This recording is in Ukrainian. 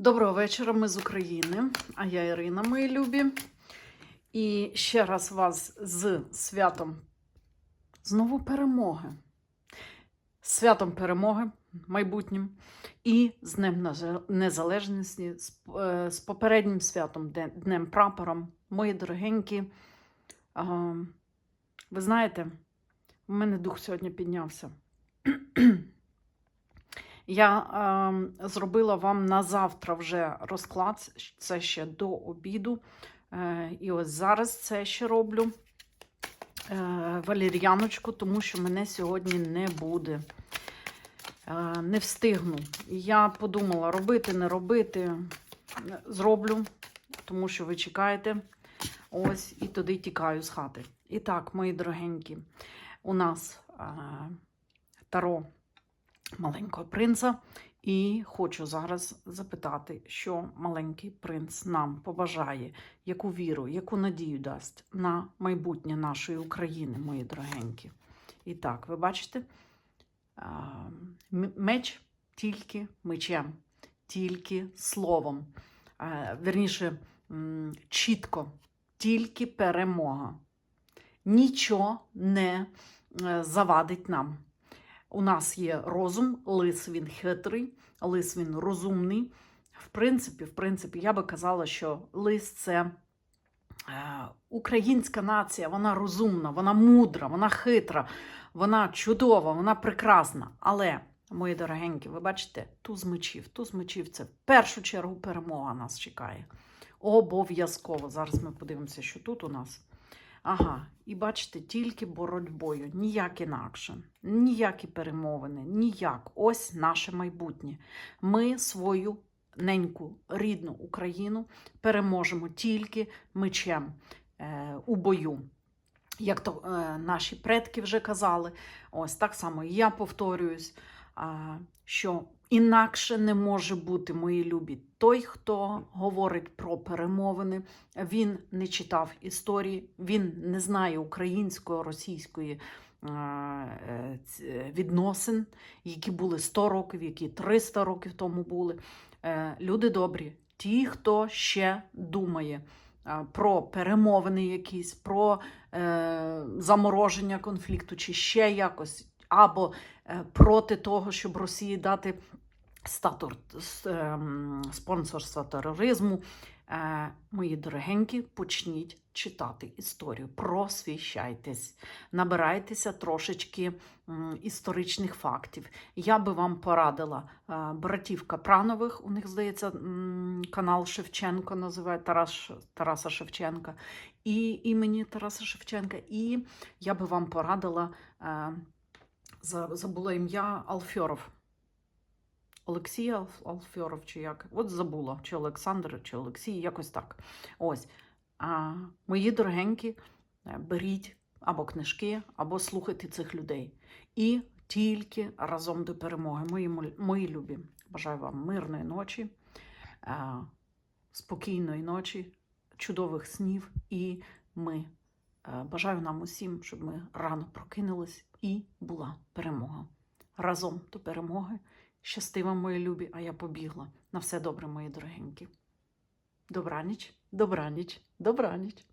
Доброго вечора, ми з України, а я Ірина, мої любі. І ще раз вас з святом знову перемоги. Святом перемоги майбутнім і з Днем Незалежності, з, е, попереднім святом, Днем прапором. Мої дорогенькі. Ви знаєте, в мене дух сьогодні піднявся. Я е, зробила вам на завтра вже розклад, це ще до обіду. Е, і ось зараз це ще роблю е, валір'яночку, тому що мене сьогодні не буде. Е, не встигну. Я подумала, робити, не робити. Зроблю, тому що ви чекаєте. Ось, і туди тікаю з хати. І так, мої дорогенькі, у нас е, таро маленького принца. І хочу зараз запитати, що маленький принц нам побажає, яку віру, яку надію дасть на майбутнє нашої України, мої дорогенькі. І так, ви бачите, меч тільки мечем, тільки словом. М, чітко, тільки перемога. Нічого не е, завадить нам. У нас є розум, лис він хитрий, лис він розумний. В принципі, в принципі, я би казала, що лис це е, українська нація, вона розумна, вона мудра, вона хитра, вона чудова, вона прекрасна. Але, мої дорогенькі, ви бачите, туз мечів, туз мечів це в першу чергу перемога нас чекає. Обов'язково. Зараз ми подивимося, що тут у нас. Ага, і бачите, тільки боротьбою, ніяк інакше, ніякі перемовини, ніяк. Ось наше майбутнє. Ми свою неньку рідну Україну переможемо тільки мечем е, у бою. Як то е, наші предки вже казали, ось так само і я повторююсь, що інакше не може бути, мої любі. Той, хто говорить про перемовини, він не читав історії, він не знає української, російської е, е, відносин, які були 100 років, які 300 років тому були. Е, Люди добрі, ті, хто ще думає про перемовини якісь, про замороження конфлікту, чи ще якось, або е, проти того, щоб Росії дати статус ем, спонсорства тероризму. Е, Мої дорогенькі, почніть читати історію, просвіщайтесь, набирайтеся трошечки історичних фактів. Я би вам порадила е, братів Капранових, у них, здається, канал Шевченко називає Тарас, Тараса Шевченка, і імені Тараса Шевченка. І я би вам порадила, забула ім'я Алфьоров. Олексій Алф- Алфьоров, чи як? От забула, чи Олександр, чи Олексій, якось так. Ось. А, мої дорогенькі, е, беріть або книжки, або слухайте цих людей. І тільки разом до перемоги. Мої, мої любі. Бажаю вам мирної ночі, е, спокійної ночі, чудових снів. І ми бажаю нам усім, щоб ми рано прокинулись і була перемога. Разом до перемоги. Щасти вам, мої любі, а я побігла. На все добре, мої дорогенькі. Добраніч, добраніч, добраніч.